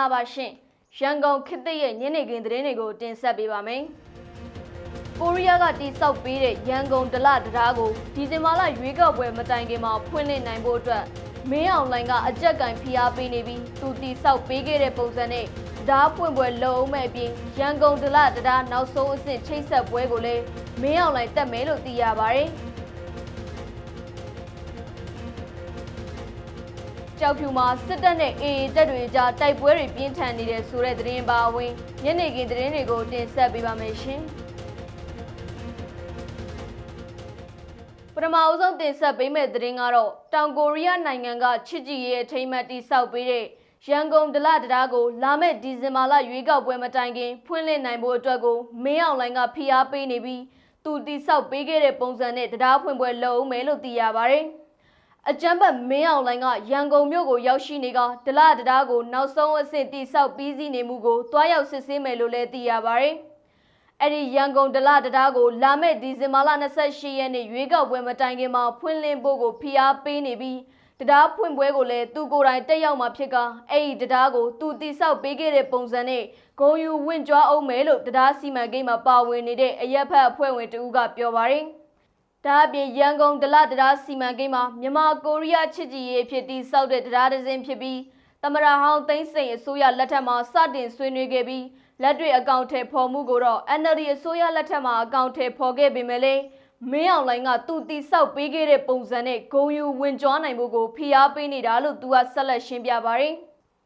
္ဂလာပါရှင်ရန်ကုန်ခေတ်သစ်ရဲ့ညနေခင်းသတင်းတွေကိုတင်ဆက်ပေးပါမယ်ကိုရီးယားကတိစောက်ပေးတဲ့ရန်ကုန်ဒလတရားကိုဒီဇင်ဘာလရွေးကောက်ပွဲမတိုင်ခင်မှာဖွင့်လှစ်နိုင်ဖို့အတွက်မင်းအောင်လှိုင်ကအကြက်ကင်ဖိအားပေးနေပြီးသူတိစောက်ပေးခဲ့တဲ့ပုံစံနဲ့တရားဖွင့်ပွဲလုံးမဲ့အပြင်ရန်ကုန်ဒလတရားနောက်ဆုံးအဆင့်ချိတ်ဆက်ပွဲကိုလည်းမင်းအောင်လှိုင်တက်မယ်လို့သိရပါတယ် ကြောက်ဖြူမှာစစ်တပ်နဲ့အေအေတပ်တွေကြားတိုက်ပွဲတွေပြင်းထန်နေတဲ့ဆိုတဲ့သတင်းပါဝင်ညနေခင်းသတင်းတွေကိုတင်ဆက်ပေးပါမယ်ရှင်။ပထမအဦးဆုံးတင်ဆက်ပေးမယ့်သတင်းကတော့တောင်ကိုရီးယားနိုင်ငံကချစ်ကြည်ရဲ့အထိမ်းအမှတ်တိဆောက်ပေးတဲ့ရန်ကုန်ဒလတရားကိုလာမယ့်ဒီဇင်ဘာလရွေးကောက်ပွဲမတိုင်ခင်ဖွင့်လှစ်နိုင်ဖို့အတွက်ကိုမင်းအောင်လှိုင်ကဖိအားပေးနေပြီးသူတိဆောက်ပေးခဲ့တဲ့ပုံစံနဲ့တရားဖွင့်ပွဲလုပ်အောင်မယ်လို့သိရပါတယ်။ အကြမ်းဖက်မင်းအောင်လှိုင်ကရန်ကုန်မြို့ကိုရောက်ရှိနေကဒလတရားကိုနောက်ဆုံးအဆင့်တိဆောက်ပြီးစီးနေမှုကိုတွားရောက်စစ်ဆေးမယ်လို့လည်းသိရပါတယ်။အဲ့ဒီရန်ကုန်ဒလတရားကိုလာမယ့်ဒီဇင်ဘာလ28ရက်နေ့ရွေးကောက်ပွဲမတိုင်ခင်မှာဖွင့်လှစ်ဖို့ကိုဖိအားပေးနေပြီးတရားဖွင့်ပွဲကိုလည်းသူကိုယ်တိုင်တက်ရောက်မှာဖြစ်ကအဲ့ဒီတရားကိုသူတိဆောက်ပေးခဲ့တဲ့ပုံစံနဲ့ဂုံယူဝင့်ကြွားအောင်မယ်လို့တရားစီမံကိန်းမှာပါဝင်နေတဲ့အရက်ဖက်အဖွဲ့ဝင်တဦးကပြောပါတယ်။ ဒါအပြင်ရန်ကုန်ဒလတရားစီမံကိန်းမှာမြန်မာကိုရီးယားချစ်ကြည်ရေးဖြစ်တည်ဆောက်တဲ့တရားဒဇင်ဖြစ်ပြီးသမရဟောင်းသိန်းစိန်အစိုးရလက်ထက်မှာစတင်ဆွေးနွေးခဲ့ပြီးလက်တွေ့အကောင့်ထဲပေါ်မှုကိုတော့ NLD အစိုးရလက်ထက်မှာအကောင့်ထဲပေါ်ခဲ့ပေမဲ့လည်းမင်းအောင်လှိုင်ကသူတီဆောက်ပေးခဲ့တဲ့ပုံစံနဲ့ဂုံယူဝင်ကြွားနိုင်ဖို့ကိုဖိအားပေးနေတာလို့သူကဆက်လက်ရှင်းပြပါတယ်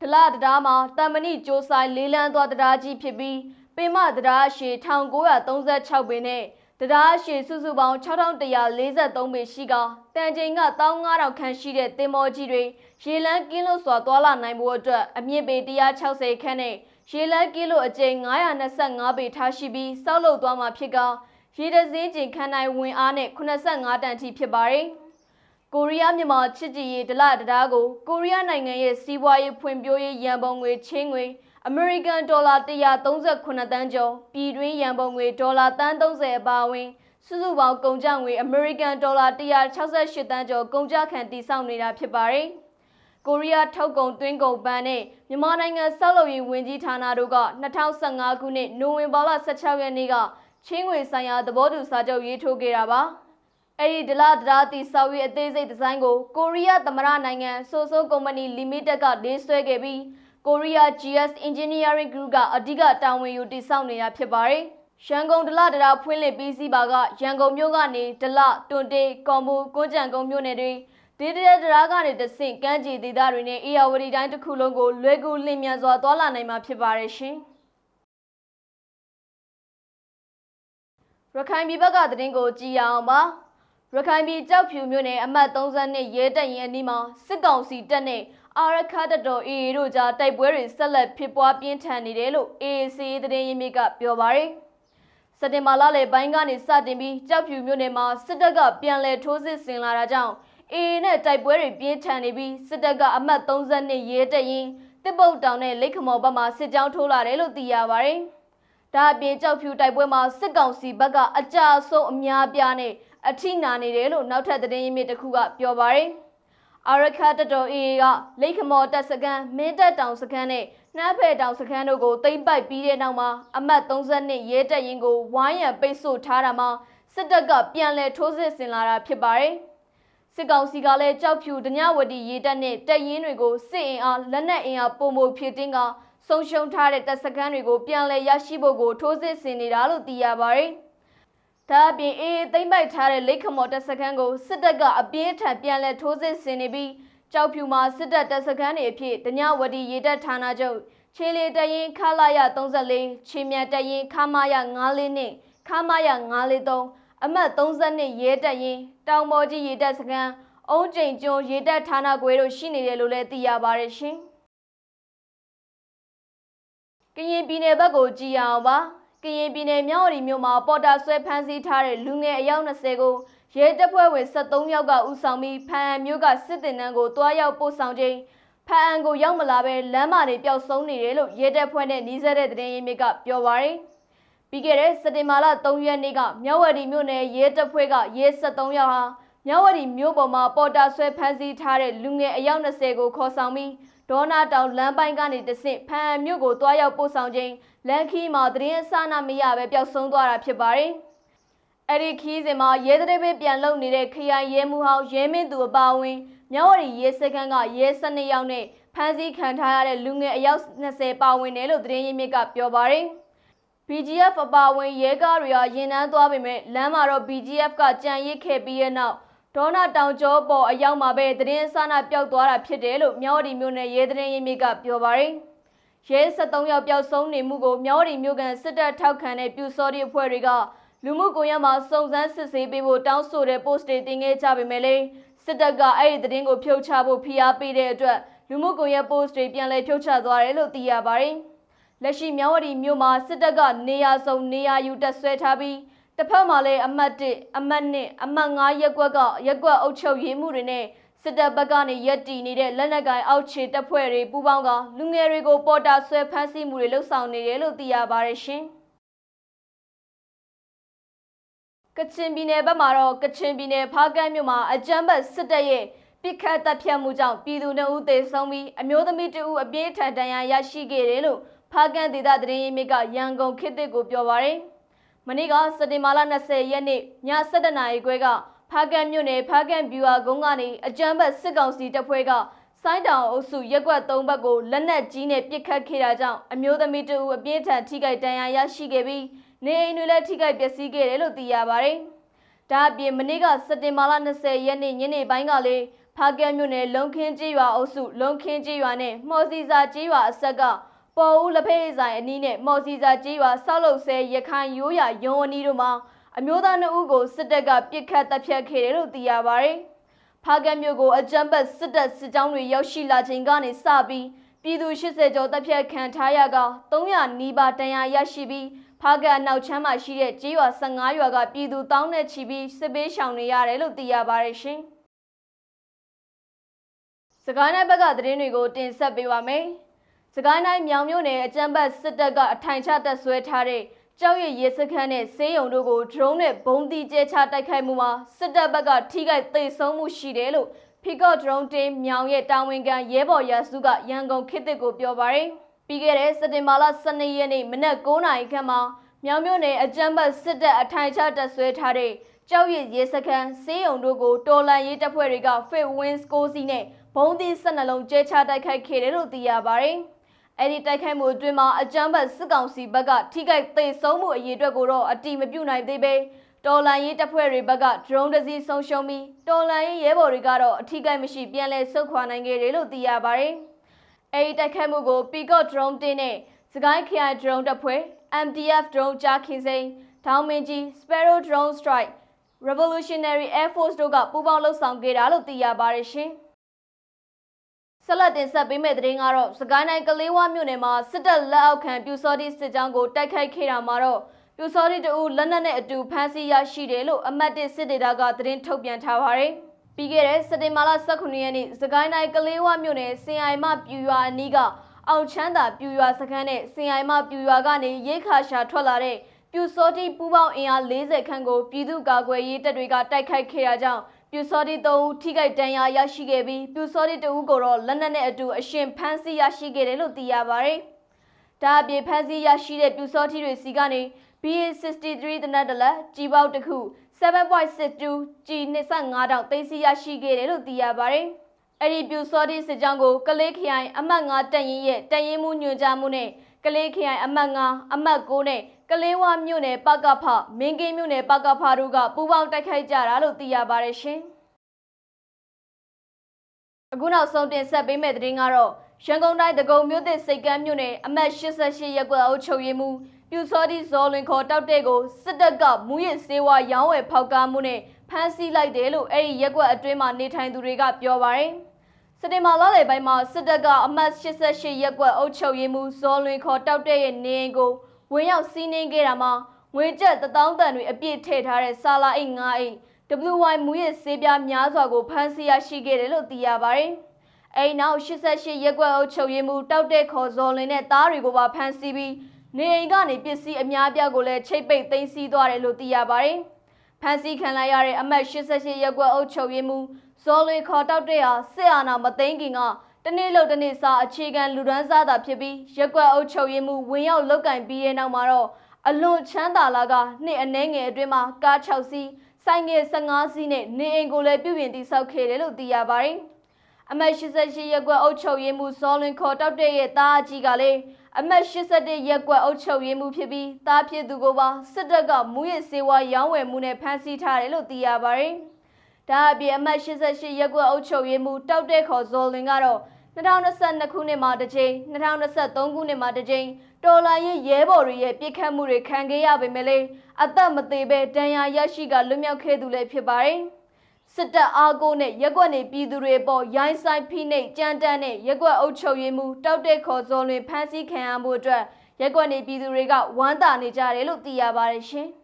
ဒလတရားမှာတမ္မဏိကြိုးဆိုင်လေးလန်းသွားတရားကြီးဖြစ်ပြီးပင်မတရားရှည်1936ပင်နဲ့ တရားရှည်စုစုပေါင်း6143ပေရှိကတန်ချိန်က15000ခန့်ရှိတဲ့တင်မောကြီးတွေရေလန်းကင်းလို့စွာသွာလာနိုင်ဖို့အတွက်အမြင့်ပေ160ခန့်နဲ့ရေလန်းကင်းလို့အကျိန်925ပေထားရှိပြီးစောက်လုပ်သွားမှာဖြစ်ကရေတစင်းကျင်ခန်းနိုင်ဝင်အားနဲ့85တန်ထိဖြစ်ပါတယ်။ကိုရီးယားမြန်မာချစ်ကြည်ရေးဒလတရားကိုကိုရီးယားနိုင်ငံရဲ့စီးပွားရေးဖွံ့ဖြိုးရေးရန်ပုံငွေချင်းငွေ အမေရိကန်ဒေါ်လာ138တန်းကျော်ပြည်တွင်းရန်ပုံငွေဒေါ်လာတန်း30အပါအဝင်စုစုပေါင်းကုန်ကျငွေအမေရိကန်ဒေါ်လာ168တန်းကျော်ကုန်ကျခံတည်ဆောက်နေတာဖြစ်ပါတယ်။ကိုရီးယားထုတ်ကုန်သွင်းကုန်ဘဏ်နဲ့မြန်မာနိုင်ငံစောက်လုပ်ရေးဝန်ကြီးဌာနတို့က2015ခုနှစ်နိုဝင်ဘာလ16ရက်နေ့ကချင်းငွေဆိုင်ရာသဘောတူစာချုပ်ရေးထိုးခဲ့တာပါ။အဲ့ဒီဒလာဒရာတီဆောက်ရေးအသေးစိတ်ဒီဇိုင်းကိုကိုရီးယားသမ္မတနိုင်ငံဆိုဆိုကုမ္ပဏီလီမိတက်ကလေးဆွဲခဲ့ပြီး ကိုရီးယား GS Engineering Group ကအဓိကတာဝန်ယူတည်ဆောက်နေတာဖြစ်ပါတယ်။ရန်ကုန်ဒလဒရာဖွင့်လှစ်ပြီးစီးပါကရန်ကုန်မြို့ကနေဒလတွန်တေကော်မူကွန်းကြံကုန်းမြို့နယ်တွေဒေတရဒရာကနေတဆင့်ကမ်းခြေဒေသတွေနဲ့အေယာဝတီတိုင်းတစ်ခုလုံးကိုလွယ်ကူလျင်မြန်စွာသွားလာနိုင်မှာဖြစ်ပါတယ်ရှင်။ရခိုင်ပြည်ဘက်ကသတင်းကိုကြည့်ရအောင်ပါ။ရခိုင်ပြည်ကြောက်ဖြူမြို့နယ်အမှတ်32ရဲတပ်ရင်အနီးမှာစစ်ကောင်စီတပ်နဲ့ အာရခတ်တတော် AA တို့ကြားတိုက်ပွဲတွေဆက်လက်ဖြစ်ပွားပြင်းထန်နေတယ်လို့ AAC သတင်းရင်းမြစ်ကပြောပါရယ်စက်တင်ဘာလလယ်ပိုင်းကနေစတင်ပြီးကြောက်ဖြူမြို့နယ်မှာစစ်တပ်ကပြန်လည်ထိုးစစ်ဆင်လာတာကြောင့် AA နဲ့တိုက်ပွဲတွေပြင်းထန်နေပြီးစစ်တပ်ကအမှတ်32ရဲတပ်ရင်တစ်ပုတ်တောင်နဲ့လိတ်ခမော်ဘက်မှာစစ်ကြောင်းထိုးလာတယ်လို့သိရပါရယ်ဒါအပြင်ကြောက်ဖြူတိုက်ပွဲမှာစစ်ကောင်စီဘက်ကအကြအဆုံးအများပြားနဲ့အထိနာနေတယ်လို့နောက်ထပ်သတင်းရင်းမြစ်တစ်ခုကပြောပါရယ် အာရခတ်တတော် AA ကလိတ်ခမော်တပ်စခန်းမင်းတပ်တောင်စခန်းနဲ့နှမ်းဖဲတောင်စခန်းတို့ကိုသိမ့်ပိုက်ပြီးတဲ့နောက်မှာအမှတ်32ရဲတပ်ရင်ကိုဝိုင်းရံပိတ်ဆို့ထားတာမှာစစ်တပ်ကပြန်လည်ထိုးစစ်ဆင်လာတာဖြစ်ပါတယ်စစ်ကောင်စီကလည်းကြောက်ဖြူဒညဝတီရေတပ်နဲ့တပ်ရင်းတွေကိုစစ်အင်အားလက်နက်အင်အားပုံမှုဖြစ်တင်းကဆုံးရှုံးထားတဲ့တပ်စခန်းတွေကိုပြန်လည်ရရှိဖို့ကိုထိုးစစ်ဆင်နေတာလို့သိရပါတယ်။ ဒါအပြင်အေးသိမ့်ပိုက်ထားတဲ့လိတ်ခမော်တပ်စခန်းကိုစစ်တပ်ကအပြင်းထန်ပြန်လည်ထိုးစစ်ဆင်နေပြီးကြောက်ဖြူမှာစစ်တပ်တပ်စခန်းတွေအဖြစ်ဒညဝတီရေတပ်ဌာနချုပ်ခြေလီတရင်ခလာရ34ခြေမြတ်တရင်ခမာရ94နဲ့ခမာရ943အမှတ်32ရဲတပ်ရင်တောင်ပေါ်ကြီးရေတပ်စခန်းအုံးကျိန်ကျွန်းရေတပ်ဌာနခွဲတို့ရှိနေတယ်လို့လည်းသိရပါတယ်ရှင်။ကရင်ပြည်နယ်ဘက်ကိုကြည်အောင်ပါ ကရင်ပြည်နယ်မြောက်ရီမြို့မှာပေါ်တာဆွဲဖမ်းဆီးထားတဲ့လူငယ်အယောက်20ကိုရဲတပ်ဖွဲ့ဝင်73ယောက်ကဦးဆောင်ပြီးဖန်အံမြို့ကစစ်တင်နန်းကိုတွားရောက်ပို့ဆောင်ခြင်းဖန်အံကိုရောက်မလာပဲလမ်းမတွေပျောက်ဆုံးနေတယ်လို့ရဲတပ်ဖွဲ့နဲ့နှီးစပ်တဲ့သတင်းရင်းမြစ်ကပြောပါရယ်ပြီးခဲ့တဲ့စက်တင်ဘာလ3ရက်နေ့ကမြောက်ဝတီမြို့နယ်ရဲတပ်ဖွဲ့ကရဲ73ယောက်ဟာမြောက်ဝတီမြို့ပေါ်မှာပေါ်တာဆွဲဖမ်းဆီးထားတဲ့လူငယ်အယောက်20ကိုခေါ်ဆောင်ပြီး ဒေါနာတောင်လမ်းပိုင်းကနေတဆင့်ဖန်မြို့ကိုတွားရောက်ပို့ဆောင်ခြင်းလန်ခီမှာသတင်းအစနာမရပဲပျောက်ဆုံးသွားတာဖြစ်ပါတယ်။အဲ့ဒီခီးစဉ်မှာရဲတရေပဲပြန်လုံနေတဲ့ခရိုင်ရဲမှုဟောင်းရဲမင်းသူအပါအဝင်မြောက်ဝရီရဲစခန်းကရဲ12ယောက်နဲ့ဖမ်းဆီးခံထားရတဲ့လူငယ်အယောက်20ပါဝင်တယ်လို့သတင်းရင်းမြစ်ကပြောပါတယ်။ BGF အပါအဝင်ရဲကားတွေဟာရင်နှန်းသွားပေမဲ့လမ်းမှာတော့ BGF ကကြံရစ်ခဲ့ပြီးတဲ့နောက် ဒေါနာတောင်ကျောပေါ်အရောက်မှာပဲသတင်းအစနာပျောက်သွားတာဖြစ်တယ်လို့မြောက်ဝတီမြို့နယ်ရဲသတင်းရင်းမြစ်ကပြောပါတယ်။ရဲ73ယောက်ပျောက်ဆုံးနေမှုကိုမြောက်ဝတီမြို့ကန်စစ်တပ်ထောက်ခံတဲ့ပြူစောတိအဖွဲ့တွေကလူမှုကွန်ရက်မှာစုံစမ်းစစ်ဆေးပေးဖို့တောင်းဆိုတဲ့ post တွေတင်ခဲ့ကြပေမဲ့လည်းစစ်တပ်ကအဲ့ဒီသတင်းကိုဖြုတ်ချဖို့ဖိအားပေးတဲ့အတွက်လူမှုကွန်ရက် post တွေပြန်လည်ဖြုတ်ချသွားတယ်လို့သိရပါတယ်။လက်ရှိမြောက်ဝတီမြို့မှာစစ်တပ်ကနေရာစုံနေရာယူတပ်ဆွဲထားပြီး တစ်ဖက်မှာလည်းအမှတ်1အမှတ်2အမှတ်5ရက်ကွက်ကရက်ကွက်အုပ်ချုပ်ရေးမှုတွေနဲ့စစ်တပ်ဘက်ကနေရက်တီနေတဲ့လက်နက်ကိုင်အောက်ခြေတပ်ဖွဲ့တွေပူးပေါင်းကလူငယ်တွေကိုပေါ်တာဆွဲဖမ်းဆီးမှုတွေလှုပ်ဆောင်နေတယ်လို့သိရပါတယ်ရှင်။ကချင်ပြည်နယ်ဘက်မှာတော့ကချင်ပြည်နယ်ဖားကန့်မြို့မှာအကြမ်းဖက်စစ်တပ်ရဲ့ပစ်ခတ်တပ်ဖြတ်မှုကြောင့်ပြည်သူနှုတ်သေဆုံးပြီးအမျိုးသမီးတဦးအပြင်းထန်ဒဏ်ရာရရှိခဲ့တယ်လို့ဖားကန့်ဒေသသတင်းရင်းမြစ်ကရန်ကုန်ခေတ်သစ်ကိုပြောပါရယ်။ မနေ့ကစက်တင်ဘာလ20ရက်နေ့ည7:00နာရီခွဲကဖားကန့်မြို့နယ်ဖားကန့်ဗျူဟာကုန်းကနေအကြမ်းဖက်စစ်ကောင်စီတပ်ဖွဲ့ကစိုင်းတောင်အုပ်စုရက်ကွက်၃ဘက်ကိုလက်နက်ကြီးနဲ့ပစ်ခတ်ခဲ့တာကြောင့်အမျိုးသမီးတဦးအပြင်းထန်ထိခိုက်ဒဏ်ရာရရှိခဲ့ပြီးနေအိမ်တွေလည်းထိခိုက်ပျက်စီးခဲ့တယ်လို့သိရပါတယ်။ဒါအပြင်မနေ့ကစက်တင်ဘာလ20ရက်နေ့ညနေပိုင်းကလည်းဖားကန့်မြို့နယ်လုံခင်းကြီးရွာအုပ်စုလုံခင်းကြီးရွာနဲ့မော်စီစာကြီးရွာအဆက်က ပေါ်ဦးလက်ဖက်ရည်ဆိုင်အနီးနဲ့မော်စီစာကြီးရွာဆောက်လုပ်ဆဲရခိုင်ရိုးရာရုံအနီးတို့မှာအမျိုးသားနှုတ်ဦးကိုစစ်တပ်ကပစ်ခတ်တပ်ဖြတ်ခဲ့တယ်လို့သိရပါတယ်။ဖားကန့်မြို့ကိုအကြမ်းဖက်စစ်တပ်စစ်ကြောင်းတွေရောက်ရှိလာချိန်ကနေစပြီးပြည်သူ80ကျော်တပ်ဖြတ်ခံထားရက300နီးပါးတန်ရာရရှိပြီးဖားကန့်နောက်ချမ်းမှာရှိတဲ့ကြေးရွာ15ရွာကပြည်သူတောင်းနဲ့ချီပြီးစစ်ပေးရှောင်နေရတယ်လို့သိရပါတယ်ရှင်။စကိုင်းတိုင်းဘက်ကသတင်းတွေကိုတင်ဆက်ပေးပါမယ်။ စကိုင်းတိုင်းမြောင်မြို့နယ်အကြမ်းဖက်စစ်တပ်ကအထိုင်ချတပ်ဆွဲထားတဲ့ကြောက်ရည်ရဲစခန်းနဲ့စေးရုံတို့ကို drone နဲ့ဘုံတီကျဲချတိုက်ခိုက်မှုမှာစစ်တပ်ဘက်ကထိခိုက်သေဆုံးမှုရှိတယ်လို့ Picot drone team မြောင်ရဲ့တာဝန်ခံရဲဘော်ရစုကရန်ကုန်ခေတ်သစ်ကိုပြောပါရယ်ပြီးခဲ့တဲ့စက်တင်ဘာလ12ရက်နေ့မနက်9:00နာရီခန့်မှာမြောင်မြို့နယ်အကြမ်းဖက်စစ်တပ်အထိုင်ချတပ်ဆွဲထားတဲ့ကြောက်ရည်ရဲစခန်းစေးရုံတို့ကိုတော်လန်ရေးတပ်ဖွဲ့တွေက Fit Wings ကိုစီနဲ့ဘုံတီ12လုံးကျဲချတိုက်ခိုက်ခဲ့တယ်လို့သိရပါရယ် အဲ့ဒီတိုက်ခိုက်မှုအတွင်းမှာအကြမ်းဖက်စစ်ကောင်စီဘက်ကထိခိုက်သေဆုံးမှုအရေးအတွက်ကိုတော့အတိမပြုနိုင်သေးပဲတော်လန်ရေးတပ်ဖွဲ့တွေဘက်က drone တစ်စီးဆုံးရှုံးပြီးတော်လန်ရေးရဲဘော်တွေကတော့အထိခိုက်မရှိပြန်လည်ဆုတ်ခွာနိုင်ခဲ့တယ်လို့သိရပါတယ်။အဲ့ဒီတိုက်ခိုက်မှုကို Peacock drone တင်းနဲ့စကိုင်း KI drone တပ်ဖွဲ့ MDF drone ကြားခင်စိန်ထောင်မင်းကြီး Sparrow drone strike Revolutionary Air Force တို့ကပူးပေါင်းလှုပ်ဆောင်ခဲ့တာလို့သိရပါတယ်ရှင်။ ဆက်လက်တင်ဆက်ပေးမယ့်သတင်းကတော့စကိုင်းတိုင်းကလေးဝမြို့နယ်မှာစစ်တပ်လက်အောက်ခံပြူစောတိစစ်ကြောင်းကိုတိုက်ခိုက်ခဲ့တာမှာတော့ပြူစောတိတအူလက်နက်နဲ့အတူဖမ်းဆီးရရှိတယ်လို့အမတ်တစ်စစ်ဒေတာကသတင်းထုတ်ပြန်ထားပါတယ်။ပြီးခဲ့တဲ့စက်တင်ဘာလ18ရက်နေ့စကိုင်းတိုင်းကလေးဝမြို့နယ်စင်အိုင်မပြူရွာအနီးကအောင်ချမ်းသာပြူရွာစခန်းနဲ့စင်အိုင်မပြူရွာကနေရိတ်ခါရှာထွက်လာတဲ့ပြူစောတိပူပေါင်းအင်အား40ခန့်ကိုပြည်သူ့ကာကွယ်ရေးတပ်တွေကတိုက်ခိုက်ခဲ့တာကြောင့် ပြူစောတိ3ဦးထိခိုက်ဒဏ်ရာရရှိခဲ့ပြီးပြူစောတိ2ဦးကိုတော့လက်နက်နဲ့အတူအရှင်ဖမ်းဆီးရရှိခဲ့တယ်လို့သိရပါတယ်။ဒါအပြင်ဖမ်းဆီးရရှိတဲ့ပြူစောတိတွေစီကနေ BA63 တနက်တလက်ကြီးပေါက်တစ်ခု7.62ကြီး25တောင်သိမ်းဆည်းရရှိခဲ့တယ်လို့သိရပါတယ်။အဲ့ဒီပြူစောတိစစ်ကြောင်းကိုကလေးခရိုင်အမှတ်9တပ်ရင်းရဲ့တပ်ရင်းမှုညွှန်ကြားမှုနဲ့ကလေးခရိုင်အမှတ်9အမှတ်9နဲ့ ကလေးဝမြို့နယ်ပကဖမင်းကင်းမြို့နယ်ပကဖတို့ကပူးပေါင်းတိုက်ခိုက်ကြတာလို့သိရပါတယ်ရှင်။အခုနောက်ဆုံးတင်ဆက်ပေးမယ့်သတင်းကတော့ရန်ကုန်တိုင်းဒဂုံမြို့သစ်စိတ်ကမ်းမြို့နယ်အမှတ်88ရပ်ကွက်အုပ်ချုပ်ရေးမှူးပြူစောတိဇော်လွင်ခေါ်တောက်တဲ့ကိုစစ်တပ်ကမူရစ်စေဝါရောင်းဝယ်ဖောက်ကားမှုနဲ့ဖမ်းဆီးလိုက်တယ်လို့အဲ့ဒီရက်ကွက်အတွင်းမှာနေထိုင်သူတွေကပြောပါတယ်။စက်တင်ဘာလလယ်ပိုင်းမှာစစ်တပ်ကအမှတ်88ရပ်ကွက်အုပ်ချုပ်ရေးမှူးဇော်လွင်ခေါ်တောက်တဲ့ရဲ့နေအိမ်ကို ဝင်ရောက်စီးနင်းခဲ့တာမှာငွေကျပ်1000တန်တွေအပြည့်ထည့်ထားတဲ့ဆာလာအိတ်9အိတ် WY မူရစ်ဆေးပြားများစွာကိုဖမ်းဆီးရရှိခဲ့တယ်လို့သိရပါတယ်။အဲဒီနောက်88ရက်ကွက်အုပ်ချုပ်ရေးမှူးတောက်တဲ့ခေါ်ဇော်လင်းနဲ့သားတွေကိုပါဖမ်းဆီးပြီးနေအိမ်ကနေပစ္စည်းအများပြားကိုလည်းချိတ်ပိတ်သိမ်းဆည်းသွားတယ်လို့သိရပါတယ်။ဖမ်းဆီးခံလိုက်ရတဲ့အမတ်88ရက်ကွက်အုပ်ချုပ်ရေးမှူးဇော်လင်းခေါ်တောက်တဲ့ဟာစစ်အာဏာမသိမ်းခင်က တနေ့လို့တနေ့စာအခြေခံလူဒန်းစားတာဖြစ်ပြီးရက်ကွက်အုပ်ချုပ်ရေးမှုဝင်ရောက်လုတ်ကင်ပြီးတဲ့နောက်မှာတော့အလွန်ချမ်းသာလာကနှစ်အနှဲငယ်အတွင်းမှာကား6စီးဆိုင်ငယ်15စီးနဲ့နေအိမ်ကိုလည်းပြုပြင်တည်ဆောက်ခဲ့တယ်လို့သိရပါတယ်။အမတ်88ရက်ကွက်အုပ်ချုပ်ရေးမှုစောလွင်ခေါ်တောက်တဲ့ရဲ့တားအကြီးကလည်းအမတ်81ရက်ကွက်အုပ်ချုပ်ရေးမှုဖြစ်ပြီးတားဖြစ်သူကိုပါစစ်တပ်ကမူရစ်စေဝါရောင်းဝယ်မှုနဲ့ဖမ်းဆီးထားတယ်လို့သိရပါတယ်။ ဒါအပြင်အမှတ်88ရက်ကွက်အုပ်ချုပ်ရေးမှူးတောက်တဲ့ခေါ်ဇော်လင်ကတော့2022ခုနှစ်မှာတစ်ကြိမ်2023ခုနှစ်မှာတစ်ကြိမ်တော်လိုင်းရဲ့ရဲဘော်တွေရဲ့ပြစ်ခတ်မှုတွေခံခဲ့ရပေမဲ့လည်းအသက်မသေးပဲဒဏ်ရာရရှိကလွတ်မြောက်ခဲ့သူလည်းဖြစ်ပါတယ်။စစ်တပ်အားကိုနဲ့ရက်ကွက်နေပြည်သူတွေပေါ်ရိုင်းဆိုင်ဖိနှိပ်ကြမ်းတမ်းတဲ့ရက်ကွက်အုပ်ချုပ်ရေးမှူးတောက်တဲ့ခေါ်ဇော်လင်ဖမ်းဆီးခံရမှုအတွက်ရက်ကွက်နေပြည်သူတွေကဝမ်းသာနေကြတယ်လို့သိရပါတယ်ရှင်။